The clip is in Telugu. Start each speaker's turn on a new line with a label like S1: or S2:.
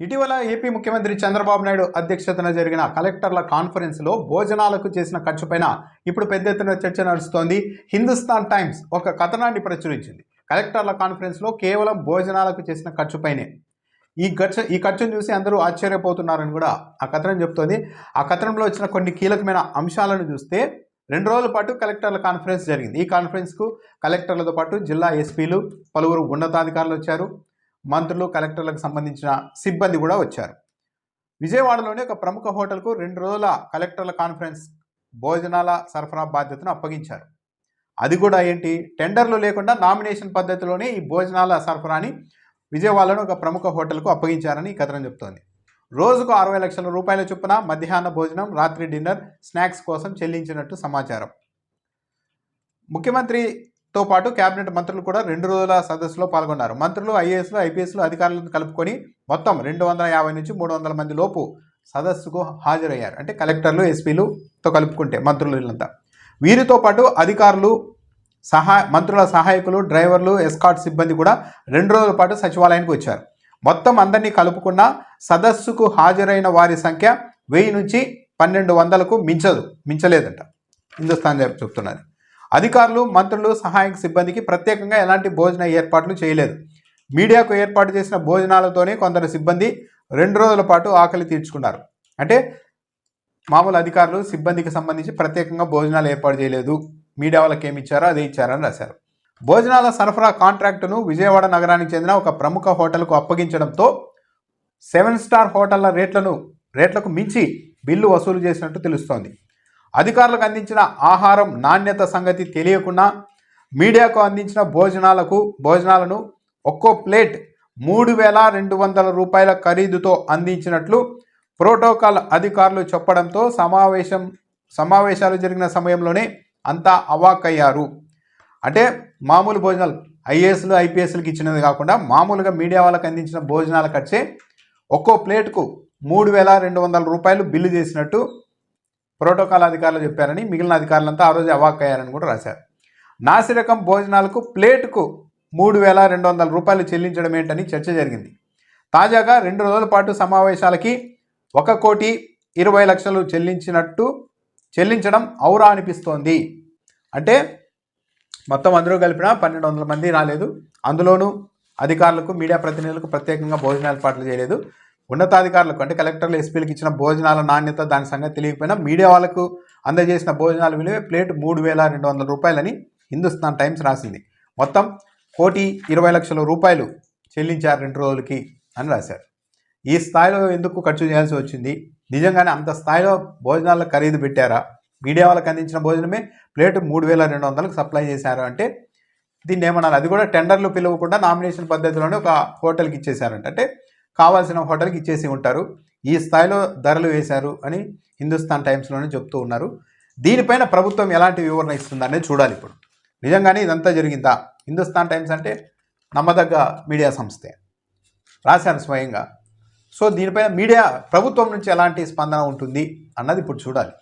S1: ఇటీవల ఏపీ ముఖ్యమంత్రి చంద్రబాబు నాయుడు అధ్యక్షతన జరిగిన కలెక్టర్ల కాన్ఫరెన్స్లో భోజనాలకు చేసిన ఖర్చుపైన ఇప్పుడు పెద్ద ఎత్తున చర్చ నడుస్తోంది. హిందుస్థాన్ టైమ్స్ ఒక కథనాన్ని ప్రచురించింది. కలెక్టర్ల కాన్ఫరెన్స్లో కేవలం భోజనాలకు చేసిన ఖర్చుపైనే ఈ ఖర్చు ఈ ఖర్చును చూసి అందరూ ఆశ్చర్యపోతున్నారని కూడా ఆ కథనం చెప్తోంది. ఆ కథనంలో వచ్చిన కొన్ని కీలకమైన అంశాలను చూస్తే రెండు రోజుల పాటు కలెక్టర్ల కాన్ఫరెన్స్ జరిగింది. ఈ కాన్ఫరెన్స్కు కలెక్టర్లతో పాటు జిల్లా ఎస్పీలు పలువురు ఉన్నతాధికారులు వచ్చారు. మంత్రులు కలెక్టర్లకు సంబంధించిన సిబ్బంది కూడా వచ్చారు. విజయవాడలోని ఒక ప్రముఖ హోటల్కు రెండు రోజుల కలెక్టర్ల కాన్ఫరెన్స్ భోజనాల సరఫరా బాధ్యతను అప్పగించారు. అది కూడా ఏంటి? టెండర్లు లేకుండా నామినేషన్ పద్ధతిలోనే ఈ భోజనాల సరఫరాని విజయవాడలోని ఒక ప్రముఖ హోటల్కు అప్పగించారని కథనం చెప్తోంది. రోజుకు అరవై లక్షల రూపాయల చొప్పున మధ్యాహ్న భోజనం రాత్రి డిన్నర్ స్నాక్స్ కోసం చెల్లించినట్టు సమాచారం. ముఖ్యమంత్రి తో పాటు కేబినెట్ మంత్రులు కూడా రెండు రోజుల సదస్సులో పాల్గొన్నారు. మంత్రులు ఐఏఎస్లు ఐపీఎస్లు అధికారులను కలుపుకొని మొత్తం రెండు వందల యాభై నుంచి మూడు వందల మంది లోపు సదస్సుకు హాజరయ్యారు. అంటే కలెక్టర్లు ఎస్పీలుతో కలుపుకుంటే మంత్రులు వీళ్ళంతా. వీరితో పాటు అధికారులు సహాయ మంత్రుల సహాయకులు డ్రైవర్లు ఎస్కాట్ సిబ్బంది కూడా రెండు రోజుల పాటు సచివాలయానికి వచ్చారు. మొత్తం అందరినీ కలుపుకున్న సదస్సుకు హాజరైన వారి సంఖ్య వెయ్యి నుంచి పన్నెండు వందలకు మించదు మించలేదంట. హిందుస్థాన్ చెప్- చెప్తున్నది. అధికారులు మంత్రులు సహాయక సిబ్బందికి ప్రత్యేకంగా ఎలాంటి భోజన ఏర్పాట్లు చేయలేదు. మీడియాకు ఏర్పాటు చేసిన భోజనాలతోనే కొందరు సిబ్బంది రెండు రోజుల పాటు ఆకలి తీర్చుకున్నారు. అంటే మామూలు అధికారులు సిబ్బందికి సంబంధించి ప్రత్యేకంగా భోజనాలు ఏర్పాటు చేయలేదు. మీడియా వాళ్ళకి ఏమి ఇచ్చారో అదే ఇచ్చారని రాశారు. భోజనాల సరఫరా కాంట్రాక్టును విజయవాడ నగరానికి చెందిన ఒక ప్రముఖ హోటల్కు అప్పగించడంతో సెవెన్ స్టార్ హోటళ్ళ రేట్లను రేట్లకు మించి బిల్లు వసూలు చేసినట్టు తెలుస్తోంది. అధికారులకు అందించిన ఆహారం నాణ్యత సంగతి తెలియకుండా మీడియాకు అందించిన భోజనాలకు భోజనాలను ఒక్కో ప్లేట్ మూడు వేల రెండు వందల రూపాయల ఖరీదుతో అందించినట్లు ప్రోటోకాల్ అధికారులు చెప్పడంతో సమావేశం సమావేశాలు జరిగిన సమయంలోనే అంతా అవాక్కయ్యారు. అంటే మామూలు భోజనాలు ఐఏఎస్లు ఐపీఎస్లకు ఇచ్చినది కాకుండా మామూలుగా మీడియా వాళ్ళకి అందించిన భోజనాల ఖర్చే ఒక్కో ప్లేట్కు మూడు వేల రెండు వందల రూపాయలు బిల్లు చేసినట్టు ప్రోటోకాల్ అధికారులు చెప్పారని మిగిలిన అధికారులంతా ఆ రోజు అవాక్కయ్యారని కూడా రాశారు. నాసిరకం భోజనాలకు ప్లేటుకు మూడు వేల రెండు వందల రూపాయలు చెల్లించడం ఏంటని చర్చ జరిగింది. తాజాగా రెండు రోజుల పాటు సమావేశాలకి ఒక కోటి ఇరవై లక్షలు చెల్లించినట్టు చెల్లించడం ఔరా అనిపిస్తోంది. అంటే మొత్తం అందరూ కలిపిన పన్నెండు వందల మంది రాలేదు. అందులోనూ అధికారులకు మీడియా ప్రతినిధులకు ప్రత్యేకంగా భోజన ఏర్పాట్లు చేయలేదు. ఉన్నతాధికారులకు అంటే కలెక్టర్లు ఎస్పీలకు ఇచ్చిన భోజనాల నాణ్యత దాని సంగతి తెలియకపోయినా మీడియా వాళ్ళకు అందజేసిన భోజనాల విలువ ప్లేట్ మూడు వేల రెండు వందల రూపాయలని హిందుస్థాన్ టైమ్స్ రాసింది. మొత్తం కోటి ఇరవై లక్షల రూపాయలు చెల్లించారు రెండు రోజులకి అని రాశారు. ఈ స్థాయిలో ఎందుకు ఖర్చు చేయాల్సి వచ్చింది? నిజంగానే అంత స్థాయిలో భోజనాల ఖరీదు పెట్టారా? మీడియా వాళ్ళకి అందించిన భోజనమే ప్లేట్ మూడు వేల రెండు వందలకు సప్లై చేశారు అంటే దీన్ని ఏమన్నారు? అది కూడా టెండర్లు పిలవకుండా నామినేషన్ పద్ధతిలోనే ఒక హోటల్కి ఇచ్చేశారంట. అంటే కావాల్సిన హోటల్కి ఇచ్చేసి ఉంటారు. ఈ స్థాయిలో ధరలు వేశారు అని హిందుస్థాన్ టైమ్స్లోనే చెప్తూ ఉన్నారు. దీనిపైన ప్రభుత్వం ఎలాంటి వివరణ ఇస్తుంది అనేది చూడాలి ఇప్పుడు. నిజంగానే ఇదంతా జరిగిందా? హిందుస్థాన్ టైమ్స్ అంటే నమ్మదగ్గ మీడియా సంస్థే. రాశాను స్వయంగా. సో దీనిపైన మీడియా ప్రభుత్వం నుంచి ఎలాంటి స్పందన ఉంటుంది అన్నది ఇప్పుడు చూడాలి.